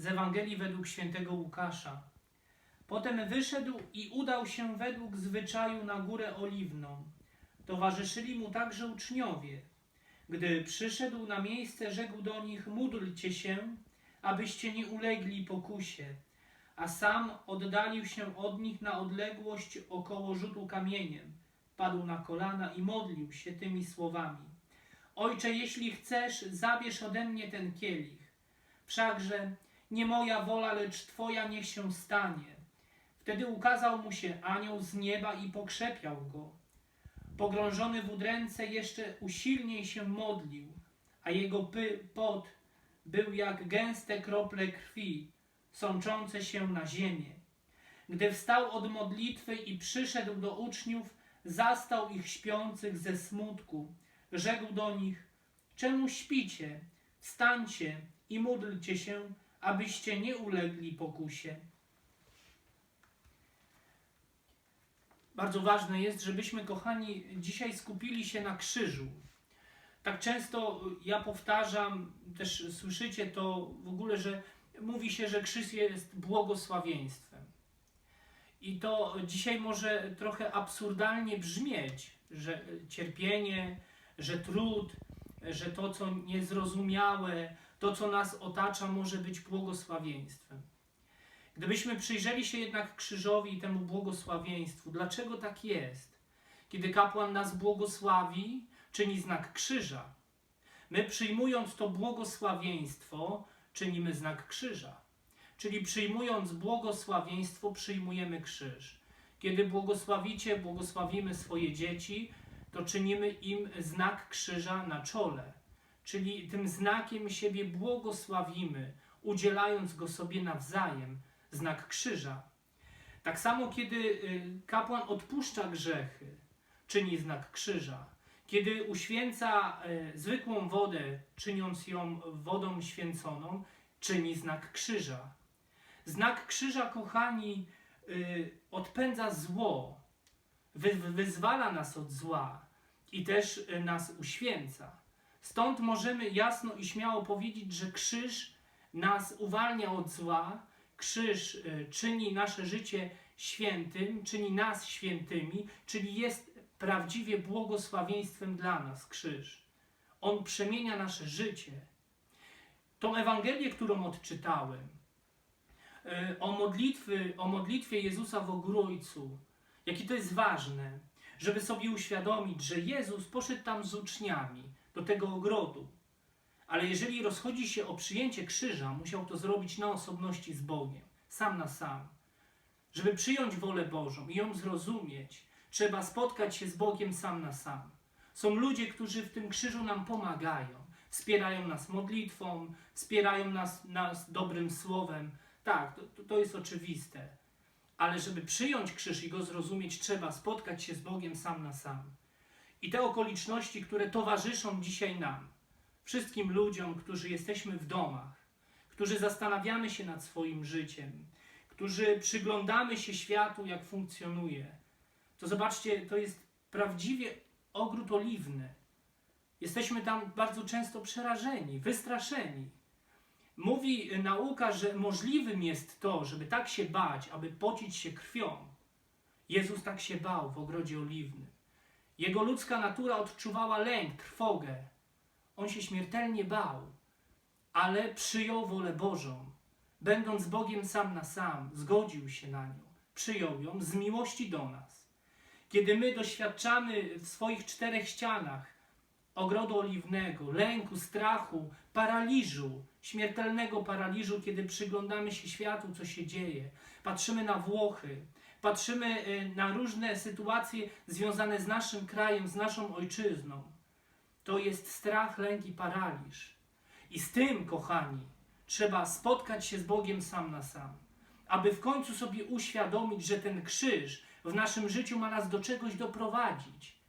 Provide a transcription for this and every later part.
z Ewangelii według świętego Łukasza. Potem wyszedł i udał się według zwyczaju na górę oliwną. Towarzyszyli mu także uczniowie. Gdy przyszedł na miejsce, rzekł do nich: Módlcie się, abyście nie ulegli pokusie. A sam oddalił się od nich na odległość około rzutu kamieniem. Padł na kolana i modlił się tymi słowami: Ojcze, jeśli chcesz, zabierz ode mnie ten kielich. Wszakże nie moja wola, lecz Twoja niech się stanie. Wtedy ukazał mu się anioł z nieba i pokrzepiał go. Pogrążony w udręce jeszcze usilniej się modlił, a jego pot był jak gęste krople krwi, sączące się na ziemię. Gdy wstał od modlitwy i przyszedł do uczniów, zastał ich śpiących ze smutku. Rzekł do nich: Czemu śpicie? Wstańcie i módlcie się, abyście nie ulegli pokusie. Bardzo ważne jest, żebyśmy, kochani, dzisiaj skupili się na krzyżu. Tak często ja powtarzam, też słyszycie to w ogóle, że mówi się, że krzyż jest błogosławieństwem. I to dzisiaj może trochę absurdalnie brzmieć, że cierpienie, że trud, że to, co niezrozumiałe, to, co nas otacza, może być błogosławieństwem. Gdybyśmy przyjrzeli się jednak krzyżowi i temu błogosławieństwu, dlaczego tak jest? Kiedy kapłan nas błogosławi, czyni znak krzyża. My przyjmując to błogosławieństwo, czynimy znak krzyża. Czyli przyjmując błogosławieństwo, przyjmujemy krzyż. Kiedy błogosławicie, błogosławimy swoje dzieci, to czynimy im znak krzyża na czole. Czyli tym znakiem siebie błogosławimy, udzielając go sobie nawzajem, znak krzyża. Tak samo, kiedy y, kapłan odpuszcza grzechy, czyni znak krzyża. Kiedy uświęca y, zwykłą wodę, czyniąc ją wodą święconą, czyni znak krzyża. Znak krzyża, kochani, y, odpędza zło, wy, wyzwala nas od zła i też nas uświęca. Stąd możemy jasno i śmiało powiedzieć, że krzyż nas uwalnia od zła, krzyż y, czyni nasze życie świętym, czyni nas świętymi, czyli jest prawdziwie błogosławieństwem dla nas krzyż. On przemienia nasze życie. Tą Ewangelię, którą odczytałem, y, o, modlitwy, o modlitwie Jezusa w Ogrójcu, jakie to jest ważne, żeby sobie uświadomić, że Jezus poszedł tam z uczniami do tego ogrodu. Ale jeżeli rozchodzi się o przyjęcie krzyża, musiał to zrobić na osobności z Bogiem, sam na sam. Żeby przyjąć wolę Bożą i ją zrozumieć, trzeba spotkać się z Bogiem sam na sam. Są ludzie, którzy w tym krzyżu nam pomagają, wspierają nas modlitwą, wspierają nas, nas dobrym słowem. Tak, to, to jest oczywiste. Ale żeby przyjąć krzyż i go zrozumieć, trzeba spotkać się z Bogiem sam na sam. I te okoliczności, które towarzyszą dzisiaj nam, wszystkim ludziom, którzy jesteśmy w domach, którzy zastanawiamy się nad swoim życiem, którzy przyglądamy się światu, jak funkcjonuje, to zobaczcie, to jest prawdziwie ogród oliwny. Jesteśmy tam bardzo często przerażeni, wystraszeni. Mówi nauka, że możliwym jest to, żeby tak się bać, aby pocić się krwią. Jezus tak się bał w ogrodzie oliwnym. Jego ludzka natura odczuwała lęk, trwogę. On się śmiertelnie bał, ale przyjął wolę Bożą. Będąc Bogiem sam na sam, zgodził się na nią, przyjął ją z miłości do nas. Kiedy my doświadczamy w swoich czterech ścianach ogrodu oliwnego, lęku, strachu, paraliżu, śmiertelnego paraliżu, kiedy przyglądamy się światu, co się dzieje, patrzymy na Włochy, patrzymy y, na różne sytuacje związane z naszym krajem, z naszą ojczyzną, to jest strach, lęk i paraliż. I z tym, kochani, trzeba spotkać się z Bogiem sam na sam, aby w końcu sobie uświadomić, że ten krzyż w naszym życiu ma nas do czegoś doprowadzić.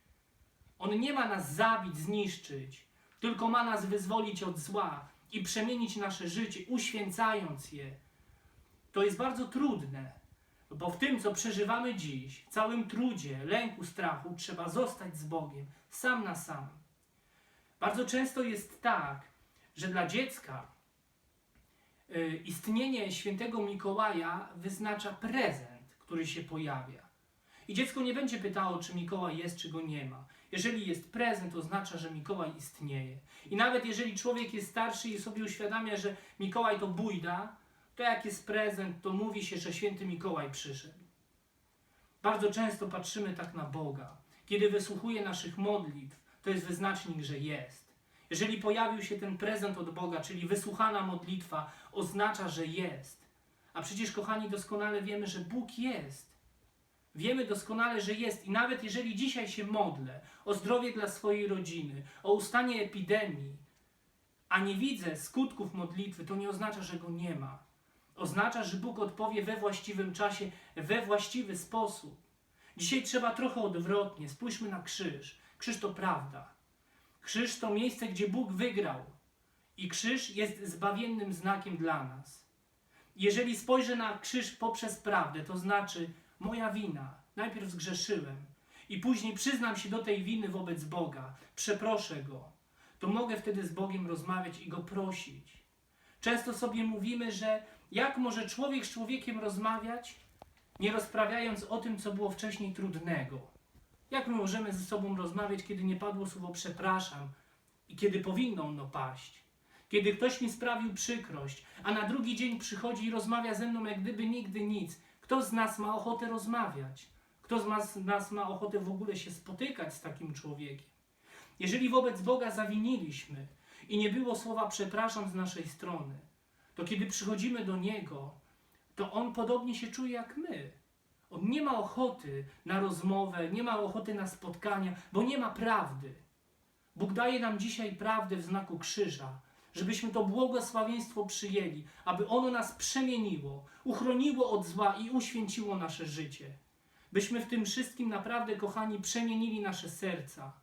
On nie ma nas zabić, zniszczyć, tylko ma nas wyzwolić od zła i przemienić nasze życie, uświęcając je. To jest bardzo trudne, bo w tym, co przeżywamy dziś, całym trudzie, lęku, strachu, trzeba zostać z Bogiem, sam na sam. Bardzo często jest tak, że dla dziecka y, istnienie świętego Mikołaja wyznacza prezent, który się pojawia. I dziecko nie będzie pytało, czy Mikołaj jest, czy go nie ma. Jeżeli jest prezent, oznacza, że Mikołaj istnieje. I nawet jeżeli człowiek jest starszy i sobie uświadamia, że Mikołaj to bójda, to jak jest prezent, to mówi się, że święty Mikołaj przyszedł. Bardzo często patrzymy tak na Boga. Kiedy wysłuchuje naszych modlitw, to jest wyznacznik, że jest. Jeżeli pojawił się ten prezent od Boga, czyli wysłuchana modlitwa, oznacza, że jest. A przecież, kochani, doskonale wiemy, że Bóg jest. Wiemy doskonale, że jest. I nawet jeżeli dzisiaj się modlę o zdrowie dla swojej rodziny, o ustanie epidemii, a nie widzę skutków modlitwy, to nie oznacza, że go nie ma. Oznacza, że Bóg odpowie we właściwym czasie, we właściwy sposób. Dzisiaj trzeba trochę odwrotnie. Spójrzmy na krzyż. Krzyż to prawda. Krzyż to miejsce, gdzie Bóg wygrał. I krzyż jest zbawiennym znakiem dla nas. Jeżeli spojrzę na krzyż poprzez prawdę, to znaczy moja wina. Najpierw zgrzeszyłem i później przyznam się do tej winy wobec Boga, przeproszę Go, to mogę wtedy z Bogiem rozmawiać i Go prosić. Często sobie mówimy, że jak może człowiek z człowiekiem rozmawiać, nie rozprawiając o tym, co było wcześniej trudnego. Jak my możemy ze sobą rozmawiać, kiedy nie padło słowo przepraszam i kiedy powinno ono paść? Kiedy ktoś mi sprawił przykrość, a na drugi dzień przychodzi i rozmawia ze mną, jak gdyby nigdy nic. Kto z nas ma ochotę rozmawiać? Kto z nas, ma ochotę w ogóle się spotykać z takim człowiekiem? Jeżeli wobec Boga zawiniliśmy i nie było słowa przepraszam z naszej strony, to kiedy przychodzimy do Niego, to On podobnie się czuje jak my. On nie ma ochoty na rozmowę, nie ma ochoty na spotkania, bo nie ma prawdy. Bóg daje nam dzisiaj prawdę w znaku krzyża, żebyśmy to błogosławieństwo przyjęli, aby ono nas przemieniło, uchroniło od zła i uświęciło nasze życie. Byśmy w tym wszystkim naprawdę, kochani, przemienili nasze serca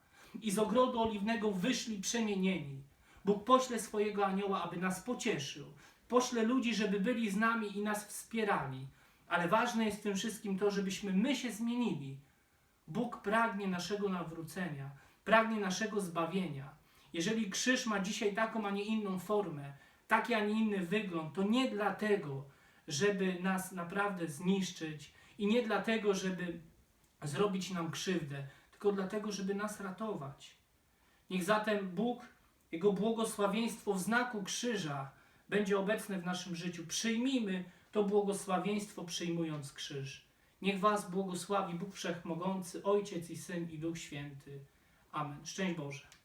i z ogrodu oliwnego wyszli przemienieni. Bóg pośle swojego anioła, aby nas pocieszył. Pośle ludzi, żeby byli z nami i nas wspierali. Ale ważne jest w tym wszystkim to, żebyśmy my się zmienili. Bóg pragnie naszego nawrócenia, pragnie naszego zbawienia. Jeżeli krzyż ma dzisiaj taką, a nie inną formę, taki, a nie inny wygląd, to nie dlatego, żeby nas naprawdę zniszczyć i nie dlatego, żeby zrobić nam krzywdę, tylko dlatego, żeby nas ratować. Niech zatem Bóg, Jego błogosławieństwo w znaku krzyża będzie obecne w naszym życiu. Przyjmijmy to błogosławieństwo, przyjmując krzyż. Niech Was błogosławi Bóg Wszechmogący, Ojciec i Syn i Duch Święty. Amen. Szczęść Boże.